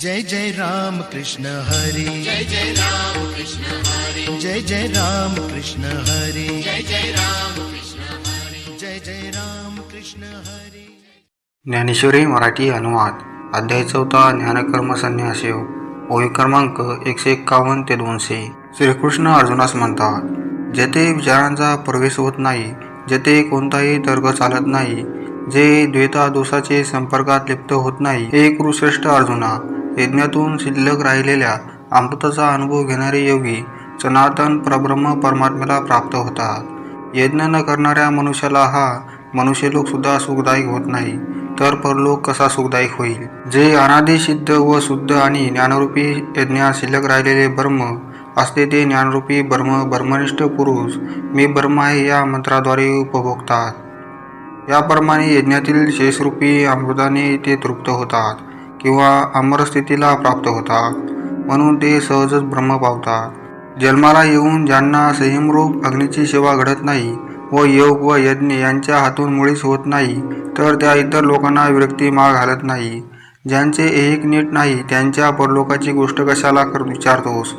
जय जय राम कृष्ण हरी। जय जय राम कृष्ण हरी। जय जय राम कृष्ण हरी। जय जय राम कृष्ण हरी। जय जय राम कृष्ण हरी। ज्ञानेश्वरी मराठी अनुवाद अध्याय चौथा ज्ञानकर्म संन्यासयोग ओळी क्रमांक एकशे एक्कावन्न ते दोनशे. श्रीकृष्ण अर्जुनास म्हणतात जेथे विचारांचा प्रवेश होत नाही जेथे कोणताही तर्क चालत नाही जे द्वैता दोषाचे संपर्कात लिप्त होत नाही हे कुरुश्रेष्ठ अर्जुना यज्ञातून शिल्लक राहिलेल्या अमृताचा अनुभव घेणारे योगी सनातन परब्रह्म परमात्म्याला प्राप्त होतात. यज्ञ न करणाऱ्या मनुष्याला हा मनुष्यलोक सुद्धा सुखदायक होत नाही तर परलोक कसा सुखदायक होईल? जे अनादी सिद्ध व शुद्ध आणि ज्ञानरूपी यज्ञात शिल्लक राहिलेले ब्रह्म असते ते ज्ञानरूपी ब्रह्म ब्रह्मनिष्ठ पुरुष मी ब्रह्म आहे या मंत्राद्वारे उपभोगतात. याप्रमाणे यज्ञातील शेषरूपी अमृताने ते तृप्त होतात. किंवा अमरस्थितीला प्राप्त होतात म्हणून ते सहजच ब्रह्म पावतात जन्माला येऊन ज्यांना संयमरूप अग्नीची सेवा घडत नाही व योग व यज्ञ यांच्या हातून मुळीच होत नाही तर त्या इतर लोकांना विरक्ती माग घालत नाही. ज्यांचे एक नीट नाही त्यांच्या परलोकाची गोष्ट कशाला कर विचारतोस?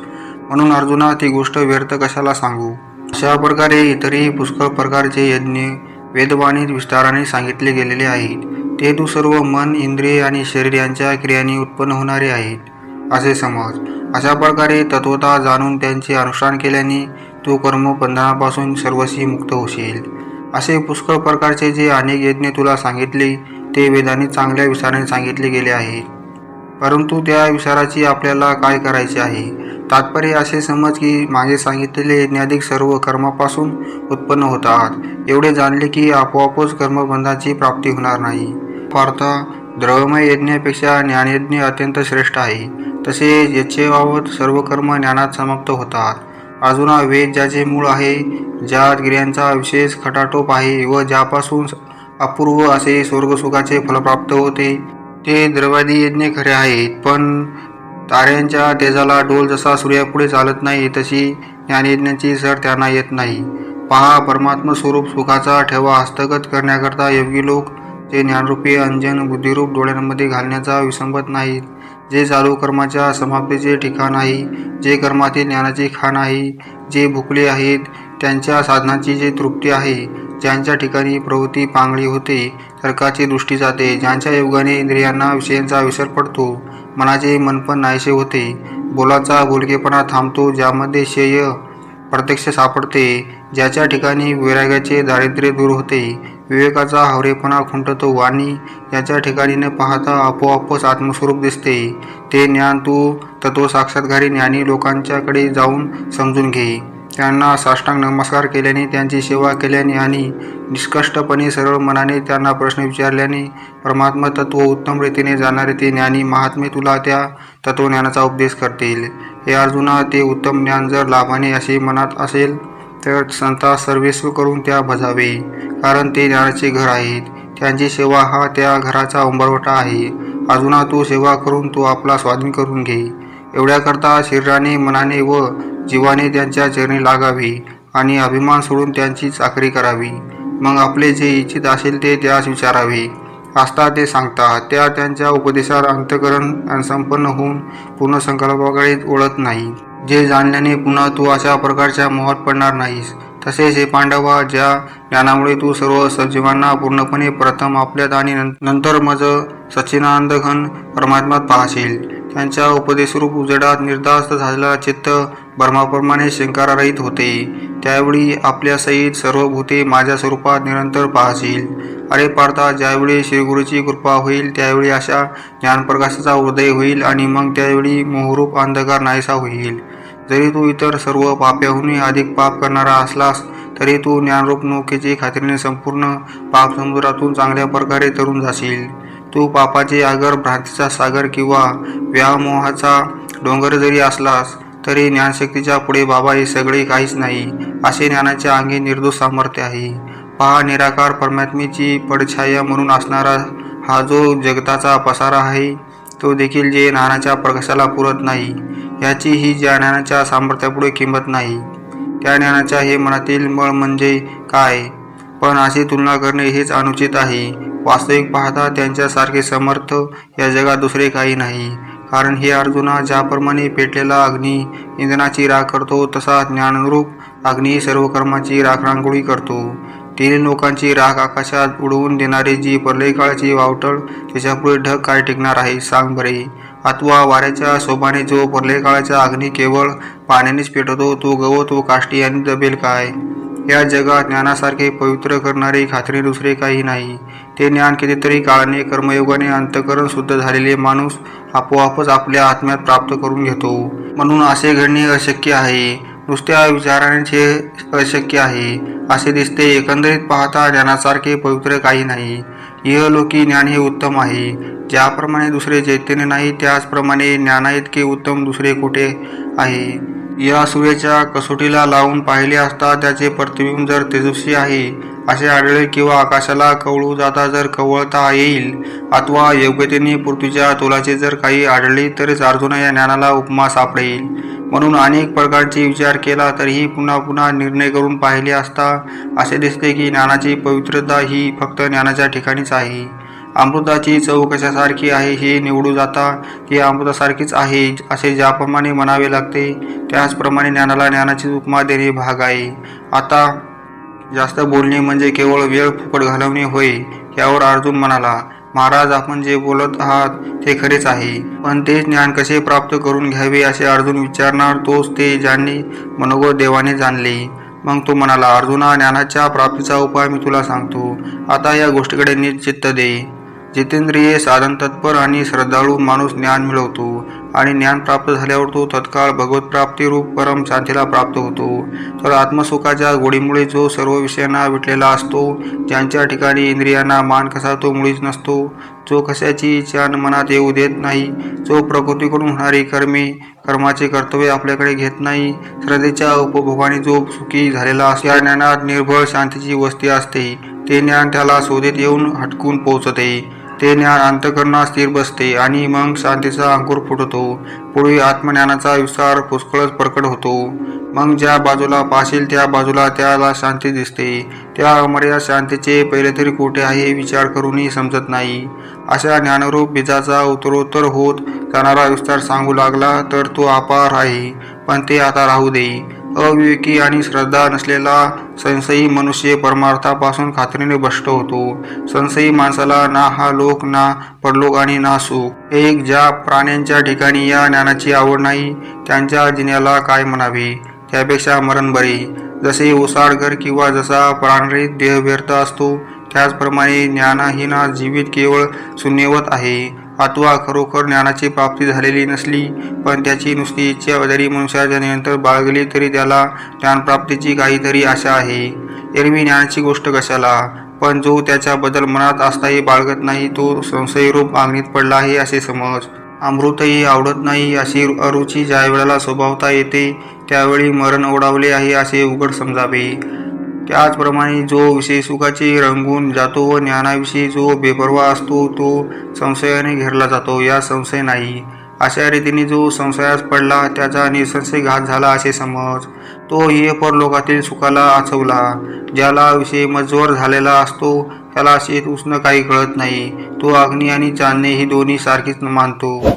म्हणून अर्जुना ती गोष्ट व्यर्थ कशाला सांगू? अशा प्रकारे इतरही पुष्कळ प्रकारचे यज्ञ वेदवाणीत विस्ताराने सांगितले गेलेले आहेत. ते तू सर्व मन इंद्रिय आणि शरीर यांच्या क्रियांनी उत्पन्न होणारे आहेत असे समज. अशा प्रकारे तत्वता जाणून त्यांचे अनुष्ठान केल्याने तू कर्मबंधनापासून सर्वस्वी मुक्त होशील. असे पुष्कळ प्रकारचे जे अनेक यज्ञ तुला सांगितले ते वेदाने चांगल्या विचाराने सांगितले गेले आहे. परंतु त्या विचाराची आपल्याला काय करायचे आहे? तात्पर्य असे समज की मागे सांगितलेले यज्ञाधिक सर्व कर्मापासून उत्पन्न होतात. एवढे जाणले की आपोआपच कर्मबंधाची प्राप्ती होणार नाही. पार्थ द्रवमय यज्ञापेक्षा ज्ञानयज्ञ अत्यंत श्रेष्ठ आहे. तसेच याचेबाबत सर्व कर्म ज्ञानात समाप्त होतात. अजून वेद ज्याचे मूळ आहे ज्यात गिर्यांचा विशेष खटाटोप आहे व ज्यापासून अपूर्व असे स्वर्गसुखाचे फल प्राप्त होते ते द्रवादी यज्ञ खरे आहेत. पण ताऱ्यांच्या तेजाला डोल जसा सूर्यापुढे चालत नाही तशी ज्ञानयज्ञाची सर त्यांना येत नाही. पहा परमात्म स्वरूप सुखाचा ठेवा हस्तगत करण्याकरता योगी लोक जे ज्ञानरूपी अंजन बुद्धिरूप डोळ्यांमध्ये घालण्याचा विसंबत नाहीत जे चालू कर्माच्या समाप्तीचे ठिकाण आहे जे कर्मातील ज्ञानाची खाण आहे जे भुकले आहेत त्यांच्या साधनाची जे तृप्ती आहे ज्यांच्या ठिकाणी प्रवृत्ती पांगळी होते तर्काची दृष्टी जाते ज्यांच्या योगाने इंद्रियांना विषयांचा विसर पडतो मनाचे मनपण नाहीसे होते बोलाचा बोलकेपणा थांबतो ज्यामध्ये शेय प्रत्यक्ष सापडते ज्याच्या ठिकाणी वैराग्याचे दारिद्र्य दूर होते विवेकाचा हवरेपणा खुंटतो. आणि याच्या ठिकाणी न पाहता आपोआपच आत्मस्वरूप दिसते. ते ज्ञान तू तत्व साक्षात्कारी ज्ञानी लोकांच्याकडे जाऊन समजून घे. त्यांना साष्टांग नमस्कार केल्याने त्यांची सेवा केल्याने आणि निष्कष्टपणे सरळ मनाने त्यांना प्रश्न विचारल्याने परमात्मा तत्व उत्तम रीतीने जाणारे ते ज्ञानी महात्मे तुला त्या तत्वज्ञानाचा उपदेश करतील. हे अर्जुना ते उत्तम ज्ञान जर लाभाने असे मनात असेल तर संता सर्वेस्व करून त्या भजावे कारण ते ज्ञानाचे घर आहेत. त्यांची सेवा हा त्या घराचा उंबरवटा आहे. अजुना तू सेवा करून तू आपला स्वाधीन करून घे. एवढ्याकरता शरीराने मनाने व जीवाने त्यांच्या चरणी लागावे आणि अभिमान सोडून त्यांची चाकरी करावी. मग आपले जे इच्छित असेल ते त्यास विचारावे. असता ते सांगतात. त्या त्यांच्या उपदेशावर अंतकरण संपन्न होऊन पूर्ण संकल्पाकडे ओळख नाही. जे जाणल्याने पुन्हा तू अशा प्रकारच्या मोहात पडणार नाहीस. तसेच हे पांडवा ज्या ज्ञानामुळे तू सर्व सजीवांना पूर्णपणे प्रथम आपल्यात आणि नंतर मज सच्चिनानंद घन परमात्मात पाहशील. त्यांच्या उपदेशरूप उजेडात निर्धास्त झालेला चित्त ब्रह्माप्रमाणे शंकारारहित होते. त्यावेळी आपल्या सहित सर्व भूते माझ्या स्वरूपात निरंतर पाहशील. अरे पार्था ज्यावेळी श्रीगुरूची कृपा होईल त्यावेळी अशा ज्ञानप्रकाशाचा उदय होईल आणि मग त्यावेळी मोहरूप अंधकार नाहीसा होईल. जरी तू इतर सर्व पाप्याहूनही अधिक पाप करणारा असलास तरी तू ज्ञानरूप नौकेची खात्रीने संपूर्ण पाप समुद्रातून चांगल्या प्रकारे तरून जाशील. तू पापाचे आगर भ्रांतीचा सागर किंवा व्यामोहाचा डोंगर जरी असलास तरी ज्ञानशक्तीच्या पुढे बाबा हे सगळे काहीच नाही असे ज्ञानाच्या अंगी निर्दोष सामर्थ्य आहे. पहा निराकार परमात्मेची पडछाया म्हणून असणारा हा जो जगताचा पसारा आहे तो देखील जे ज्ञानाच्या प्रकाशाला पुरत नाही. याची ही ज्या ज्ञानाच्या सामर्थ्यापुढे किंमत नाही. त्या ज्ञानाच्या हे मनातील मळ म्हणजे काय? पण अशी तुलना करणे हेच अनुचित आहे. वास्तविक पाहता त्यांच्यासारखे समर्थ या जगात दुसरे काही नाही. कारण हे अर्जुना ज्याप्रमाणे पेटलेला अग्नी इंधनाची राख करतो तसा ज्ञानरूप अग्नी सर्व कर्माची राख रांगोळी करतो. तीन लोकांची राख आकाशात उडवून देणारी जी प्रलय काळाची वावटळ त्याच्यापुढे ढग काय टिकणार आहे? सांग बरे. अथवा वाऱ्याच्या शोभाने जो प्रलयकाळाचा अग्नी केवळ पाण्यानेच पेटवतो तो गवत व काष्टी आणि दबेल काय? या जगात ज्ञानासारखे पवित्र करणारे खात्री दुसरे काही नाही. ते ज्ञान कितीतरी काळाने कर्मयोगाने अंतकरण शुद्ध झालेले माणूस आपोआपच आपल्या आत्म्यात प्राप्त करून घेतो. म्हणून असे घडणे अशक्य आहे. नुसत्या विचारांचे अशक्य आहे. असे दिसते एकंदरीत पाहता ज्ञानासारखे पवित्र काही नाही. इहलोकी ज्ञान हे उत्तम आहे. ज्याप्रमाणे दुसरे चैतन्य नाही त्याचप्रमाणे ज्ञानाइतके उत्तम दुसरे कुठे आहे? या सूर्याच्या कसोटीला लावून पाहिले असता त्याचे प्रतिबिंब जर तेजस्वी आहे असे आढळले किंवा आकाशाला कवळू जाता जर कवळता येईल अथवा योग्यतेने पृथ्वीच्या तोलाचे जर काही आढळले तरच अर्जुना या ज्ञानाला उपमा सापडेल. म्हणून अनेक प्रकारचे विचार केला तरीही पुन्हा पुन्हा निर्णय करून पाहिले असता असे दिसते की ज्ञानाची पवित्रता ही फक्त ज्ञानाच्या ठिकाणीच आहे. अमृताची चव कशासारखी आहे हे निवडू जाता ती अमृतासारखीच आहे असे ज्याप्रमाणे म्हणावे लागते त्याचप्रमाणे ज्ञानाला ज्ञानाची उपमा देणे भाग आहे. आता जास्त बोलणे म्हणजे केवळ वेळ फुकट घालवणे होय यावर अर्जुन म्हणाला महाराज आपण जे बोलत आहात ते खरेच आहे पण ते ज्ञान कसे प्राप्त करून घ्यावे असे अर्जुन विचारणार तोच ते ज्यांनी मनोगत देवाने जाणले. मग तो म्हणाला अर्जुना ज्ञानाच्या प्राप्तीचा उपाय मी तुला सांगतो. आता या गोष्टीकडे नीट चित्त दे. जितेंद्रिय साधन तत्पर आणि श्रद्धाळू माणूस ज्ञान मिळवतो आणि ज्ञान प्राप्त झाल्यावर तो तत्काळ भगवत प्राप्तीरूप परम शांतीला प्राप्त होतो. तर आत्मसुखाच्या गोडीमुळे जो सर्व विषयांना विटलेला असतो ज्यांच्या ठिकाणी इंद्रियांना मान कसा तो मुळीच नसतो जो कशाची इच्छा मनात येऊ देत नाही जो प्रकृतीकडून होणारी कर्मे कर्माचे कर्तव्य आपल्याकडे घेत नाही श्रद्धेच्या उपभोगाने जो सुखी झालेला असतो ज्ञानात निर्भळ शांतीची वस्ती असते. ते ज्ञान त्याला शोधेत येऊन हटकून पोहोचते. ते ज्ञान अंतकरणात स्थिर बसते आणि मग शांतीचा अंकुर फुटतो. पुढे आत्मज्ञानाचा विस्तार पुष्कळच प्रकट होतो. मग ज्या बाजूला पाहशील त्या बाजूला त्याला शांती दिसते. त्या अमर्याद शांतीचे पहिले तरी कुठे आहे विचार करूनही समजत नाही. अशा ज्ञानरूप बीजाचा उत्तरोत्तर होत जाणारा विस्तार सांगू लागला तर तो अपार आहे. पण ते आता राहू दे. अविवेकी आणि श्रद्धा नसलेला संशयी मनुष्य परमार्थापासून खात्रीने भ्रष्ट होतो. संशयी माणसाला ना हा लोक ना परलोक आणि ना सुख. एक ज्या प्राण्यांच्या ठिकाणी या ज्ञानाची आवड नाही त्यांच्या जिन्याला काय म्हणावे? त्यापेक्षा मरण बरे. जसे ओसाडघर किंवा जसा प्राणरित देह व्यर्थ असतो त्याचप्रमाणे ज्ञानाहीना जीवित केवळ शून्यवत आहे. अथवा खरोखर ज्ञानाची प्राप्ती झालेली नसली पण त्याची नुसती इच्छा जरी मनुष्याच्या नियंत्रण बाळगली तरी त्याला ज्ञानप्राप्तीची काहीतरी आशा आहे. एरवी ज्ञानाची गोष्ट कशाला? पण जो त्याच्याबद्दल मनात असताही बाळगत नाही तो संशयरूप आग्नीत पडला आहे असे समज. अमृतही आवडत नाही अशी अरुची ज्या वेळेला स्वभावता येते त्यावेळी मरण ओढावले आहे असे उघड समजावे. त्याचप्रमाणे जो विषय सुखाचे रंगून जातो व ज्ञानाविषयी जो बेपरवा असतो तो संशयाने घेरला जातो. या संशय नाही. अशा रीतीने जो संशयास पडला त्याचा निसंशय घात झाला असे समज. तो ये परलोकातील सुखाला आचवला. ज्याला विषय मजवर झालेला असतो त्याला शेत उष्ण काही कळत नाही. तो अग्नी आणि चांदणे ही दोन्ही सारखीच मानतो.